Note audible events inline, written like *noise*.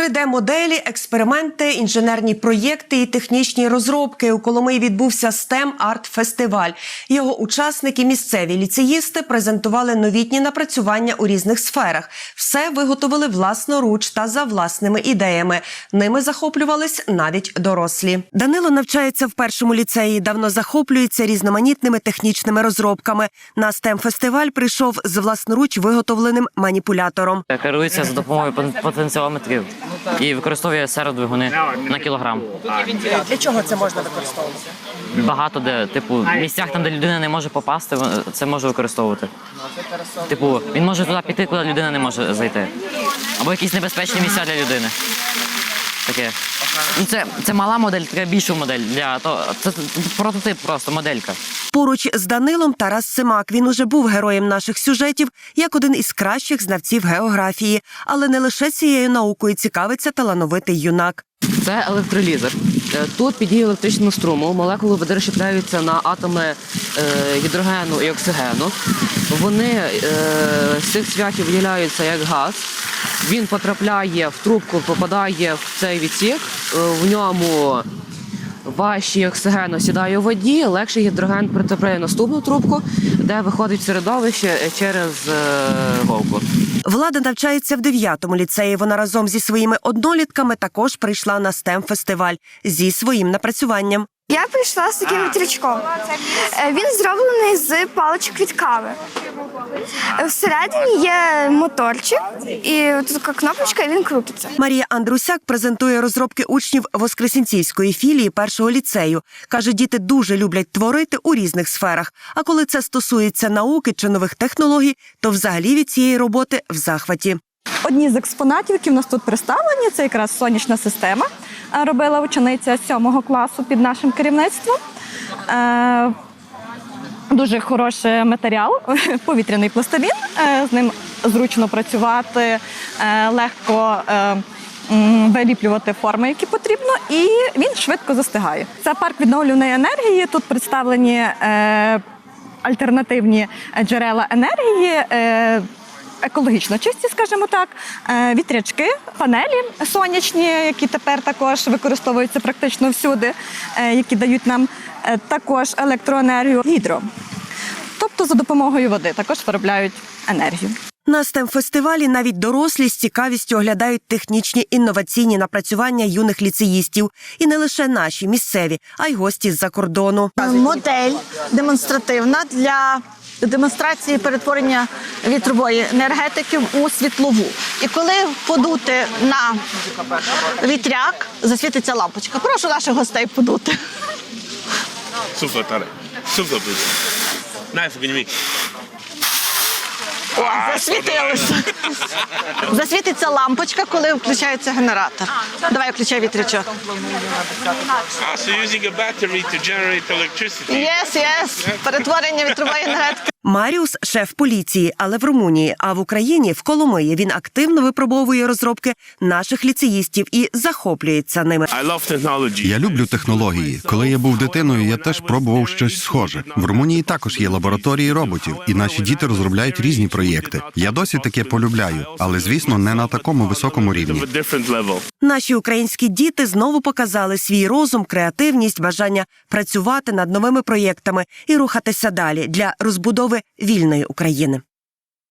3D-моделі, експерименти, інженерні проєкти і технічні розробки. У Коломиї відбувся STEM Арт Фестиваль. Його учасники, місцеві ліцеїсти, презентували новітні напрацювання у різних сферах. Все виготовили власноруч та за власними ідеями. Ними захоплювались навіть дорослі. Данило навчається в першому ліцеї. Давно захоплюється різноманітними технічними розробками. На STEM фестиваль прийшов з власноруч виготовленим маніпулятором. Керується за допомогою потенціометрів і використовує серодвигуни на кілограм. Для чого це можна використовувати? Багато де, типу, в місцях там, де людина не може попасти, це може використовувати. Типу, він може туди піти, куди людина не може зайти. Або якісь небезпечні місця для людини. Таке. Ну, це, це мала модель, треба більшу модель для того. Це прототип просто, моделька. Поруч з Данилом Тарас Симак. Він уже був героєм наших сюжетів як один із кращих знавців географії, але не лише цією наукою цікавиться талановитий юнак. Це електролізер. Е, Тут під дією електричного струму молекули води розщепляються на атоми е, гідрогену і оксигену. Вони е, з цих цвяхів виділяються як газ. Він потрапляє в трубку, попадає в цей відсік. В ньому важчий оксиген осідає у воді, легший гідроген потрапляє наступну трубку, де виходить середовище через вовку. Влада навчається в 9-му ліцеї. Вона разом зі своїми однолітками також прийшла на STEM фестиваль зі своїм напрацюванням. Я прийшла з таким вітрячком. Е, Він зроблений з паличок від кави. Е, Всередині є моторчик, і тут така кнопочка, і він крутиться. Марія Андрусяк презентує розробки учнів Воскресенцівської філії першого ліцею. каже, діти дуже люблять творити у різних сферах. А коли це стосується науки чи нових технологій, то взагалі від цієї роботи в захваті. Одні з експонатів, які в нас тут представлені, це якраз сонячна система. Робила учениця сьомого класу під нашим керівництвом. Е, Дуже хороший матеріал, *laughs* повітряний пластилін. Е, З ним зручно працювати, е, легко виліплювати форми, які потрібно, і він швидко застигає. Це парк відновлюваної енергії. Тут представлені альтернативні джерела енергії. Екологічно чисті, скажімо так, Е, вітрячки, панелі сонячні, які тепер також використовуються практично всюди, е, які дають нам е, також електроенергію гідро. Тобто за допомогою води також виробляють енергію. На STEM фестивалі навіть дорослі з цікавістю оглядають технічні інноваційні напрацювання юних ліцеїстів, і не лише наші місцеві, а й гості з-за кордону. модель демонстративна для демонстрації перетворення вітрової енергетики у світлову. І коли подути на вітряк, засвітиться лампочка. Прошу наших гостей подути. Супер, tare. Suflă засвітилося. Засвітиться лампочка, коли включається генератор. Давай включай вітрячок. Ah, so using a battery to generate electricity. Єс, єс. Перетворення вітрової енергетики. Маріус шеф поліції, але в Румунії. А в Україні в Коломиї він активно випробовує розробки наших ліцеїстів і захоплюється ними. Я люблю технології. Коли я був дитиною, я теж пробував щось схоже. В Румунії також є лабораторії роботів, і наші діти розробляють різні проєкти. Я досі таке полюбляю, але звісно, не на такому високому рівні. Наші українські діти знову показали свій розум, креативність, бажання працювати над новими проєктами і рухатися далі для розбудови вільної України.